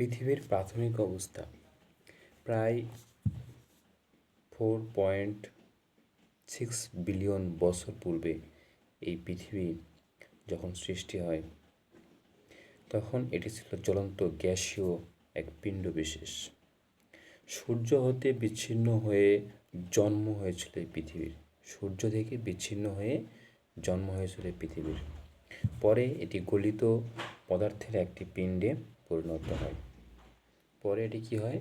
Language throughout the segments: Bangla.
পৃথিবীর প্রাথমিক অবস্থা। প্রায় ফোর পয়েন্ট সিক্স বিলিয়ন বছর পূর্বে এই পৃথিবী যখন সৃষ্টি হয়, তখন এটি ছিল জ্বলন্ত গ্যাসীয় এক পিণ্ড বিশেষ সূর্য হতে বিচ্ছিন্ন হয়ে জন্ম হয়েছিল এই পৃথিবীর। সূর্য থেকে বিচ্ছিন্ন হয়ে জন্ম হয়েছিল এই পৃথিবীর। পরে এটি গলিত পদার্থের একটি পিণ্ডে পরিণত হয়। পরে এটি কী হয়?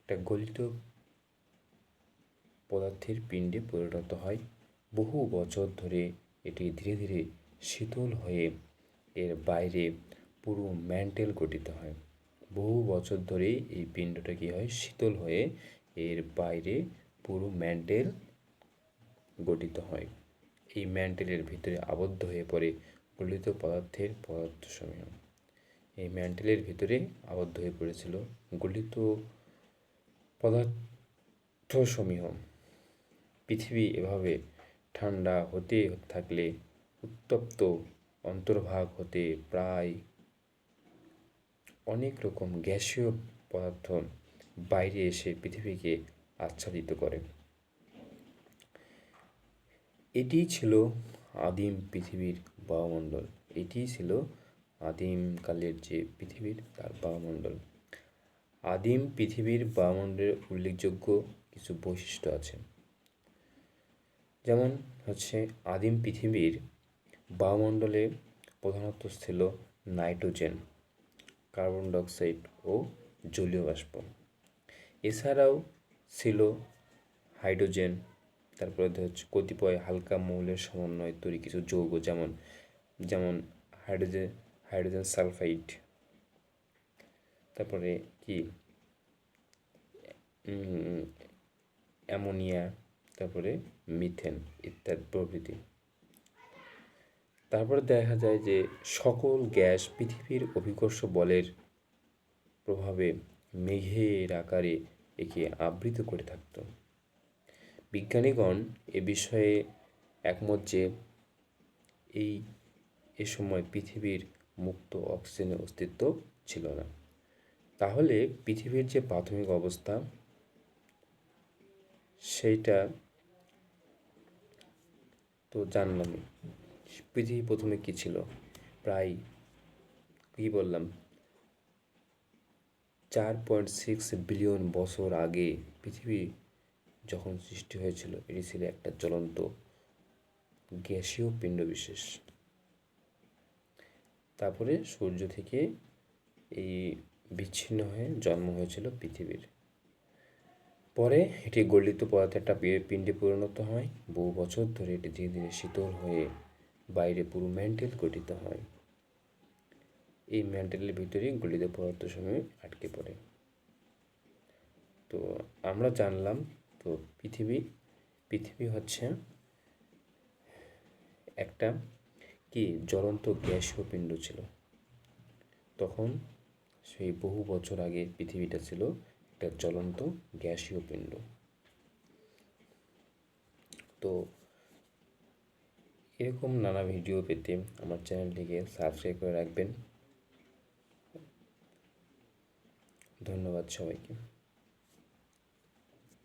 একটা গলিত পদার্থের পিণ্ডে পরিণত হয়। বহু বছর ধরে এটি ধীরে ধীরে শীতল হয়ে এর বাইরে পুরো ম্যান্টেল গঠিত হয়। বহু বছর ধরে এই পিণ্ডটা কী হয়? শীতল হয়ে এর বাইরে পুরো ম্যান্টেল গঠিত হয়। এই ম্যান্টেলের ভিতরে আবদ্ধ হয়ে পড়ে গলিত পদার্থের পদার্থসমূহ। এই ম্যান্টেলের ভিতরে আবদ্ধ হয়ে পড়েছিল। গলিত পদার্থসমূহ। পৃথিবী এভাবে ঠান্ডা হতে থাকলে উত্তপ্ত অন্তর্ভাগ হতে প্রায় অনেক রকম গ্যাসীয় পদার্থ বাইরে এসে পৃথিবীকে আচ্ছাদিত করে। এটি ছিল আদিম পৃথিবীর বায়ুমণ্ডল। এটি ছিল আদিমকালের যে পৃথিবীর, তার বায়ুমণ্ডল। আদিম পৃথিবীর বায়ুমণ্ডলের উল্লেখযোগ্য কিছু বৈশিষ্ট্য আছে। যেমন হচ্ছে, আদিম পৃথিবীর বায়ুমণ্ডলে প্রধানত ছিল নাইট্রোজেন, কার্বন ডাইঅক্সাইড ও জলীয় বাষ্প। এছাড়াও ছিল হাইড্রোজেন, তারপরে হচ্ছে কতিপয় হালকা মৌলের সমন্বয়ে তৈরি কিছু যৌগ, যেমন যেমন হাইড্রোজেন হাইড্রোজেন সালফাইড। তারপরে কি? অ্যামোনিয়া, তারপরে মিথেন ইত্যাদি প্রভৃতি। তারপরে দেখা যায় যে সকল গ্যাস পৃথিবীর অভিকর্ষ বলের প্রভাবে মেঘের আকারে একে আবৃত করে থাকত। বিজ্ঞানীগণ এ বিষয়ে একমত যে এই এ সময় পৃথিবীর মুক্ত অক্সিজেনের অস্তিত্ব ছিল না। তাহলে পৃথিবীর যে প্রাথমিক অবস্থা, সেইটা তো জানলামই পৃথিবী প্রথমে কী ছিল? প্রায় কী বললাম? চার পয়েন্ট সিক্স বিলিয়ন বছর আগে পৃথিবী যখন সৃষ্টি হয়েছিল, এটি ছিল একটা জ্বলন্ত গ্যাসীয় পিণ্ড বিশেষ তারপরে সূর্য থেকে এই বিচ্ছিন্ন হয়ে জন্ম হয়েছিল পৃথিবীর। পরে এটি গলিত পদার্থের একটা পিণ্ডে পরিণত হয়। বহু বছর ধরে এটি ধীরে ধীরে শীতল হয়ে বাইরে পুরো ম্যান্টেল গঠিত হয়। এই ম্যান্টেলের ভিতরেই গলিত পদার্থ সময় আটকে পড়ে। তো আমরা জানলাম, তো পৃথিবী পৃথিবী হচ্ছে একটা কি জ্বলন্ত গ্যাসীয় পিণ্ড ছিল। তখন সেই বহু বছর আগে পৃথিবীটা ছিল একটা জ্বলন্ত গ্যাসীয় পিণ্ড তো এরকম নানা ভিডিও পেতে আমার চ্যানেলটিকে সাবস্ক্রাইব করে রাখবেন। ধন্যবাদ সবাইকে।